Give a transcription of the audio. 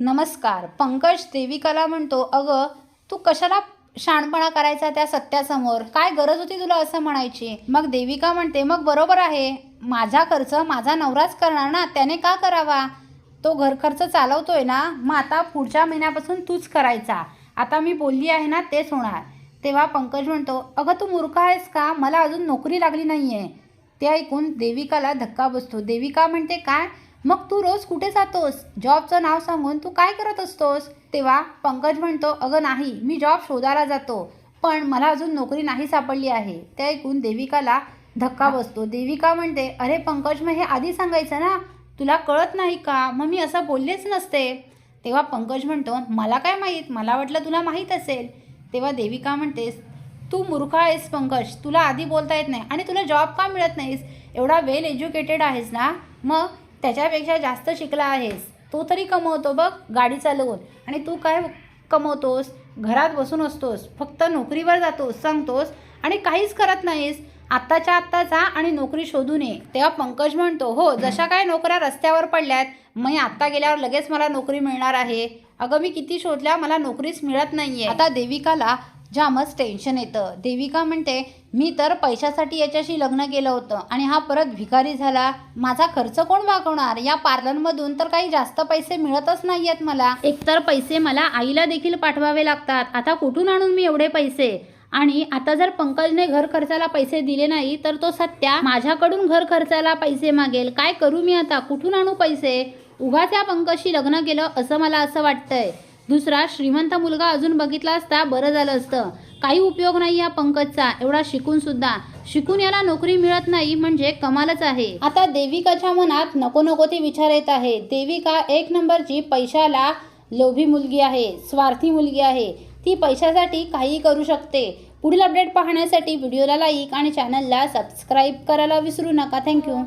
नमस्कार पंकज देविकाला म्हणतो अगं तू कशाला शाणपणा करायचा त्या सत्यासमोर? काय गरज होती तुला असं म्हणायची? मग देविका म्हणते मग बरोबर आहे. माझा खर्च माझा नवराच करणार ना? त्याने का करावा? तो घर खर्च चालवतोय ना? मग आता पुढच्या महिन्यापासून तूच करायचा. आता मी बोलली आहे ना तेच होणार. तेव्हा पंकज म्हणतो अगं तू मूर्ख आहेस का? मला अजून नोकरी लागली नाही आहे ते ऐकून देविकाला धक्का बसतो. देविका म्हणते काय? मग तू रोज कुठे जातोस? जॉबचं नाव सांगून तू काय करत असतोस? तेव्हा पंकज म्हणतो अगं नाही मी जॉब शोधायला जातो पण मला अजून नोकरी नाही सापडली आहे. ते ऐकून देविकाला धक्का बसतो. देविका म्हणते अरे पंकज मग हे आधी सांगायचं ना? तुला कळत नाही का? मग मी असं बोललेच नसते. तेव्हा पंकज म्हणतो मला काय माहीत? मला वाटलं तुला माहीत असेल. तेव्हा देविका म्हणतेस तू मूर्ख आहेस पंकज तुला आधी बोलता येत नाही आणि तुला जॉब का मिळत नाहीस? एवढा वेल एज्युकेटेड आहेस ना? मग त्याच्यापेक्षा जास्त शिकला आहेस तो तरी कमवतो बघ गाडी चालवून. आणि तू काय कमवतोस? घरात बसून असतोस फक्त नोकरीवर जातोस सांगतोस आणि काहीच करत नाहीस. आत्ताच्या आत्ता जा आणि नोकरी शोधून ये तेव्हा पंकज म्हणतो हो जशा काय नोकऱ्या रस्त्यावर पडल्यात मी आत्ता गेल्यावर लगेच मला नोकरी मिळणार आहे. अगं मी किती शोधल्या मला नोकरीच मिळत नाही आहे आता देविकाला जामच टेन्शन येतं. देविका म्हणते मी तर पैशासाठी याच्याशी लग्न केलं होतं आणि हा परत भिकारी झाला. माझा खर्च कोण भागवणार या पार्लरमधून तर काही जास्त पैसे मिळतच नाही आहेत मला. एकतर पैसे मला आईला देखील पाठवावे लागतात. आता कुठून आणून मी एवढे पैसे? आणि आता जर पंकजने घर खर्चाला पैसे दिले नाही तर तो सत्या माझ्याकडून घर खर्चाला पैसे मागेल. काय करू मी आता? कुठून आणू पैसे? उगाच या पंकजशी लग्न केलं असं मला असं वाटतंय. दुसरा श्रीमंत मुलगा अजून बघितला असता बरं झालं असतं. काही उपयोग नाही या पंकजचा एवढा शिकून सुद्धा. शिकून याला नोकरी मिळत नाही म्हणजे कमालच आहे. आता देविकाच्या मनात नको नको ते विचार येत आहे. देविका एक नंबरची पैशाला लोभी मुलगी आहे स्वार्थी मुलगी आहे. ती पैशासाठी काही करू शकते. पुढील अपडेट पाहण्यासाठी व्हिडिओला लाईक आणि चॅनलला सबस्क्राईब करायला विसरू नका. थँक्यू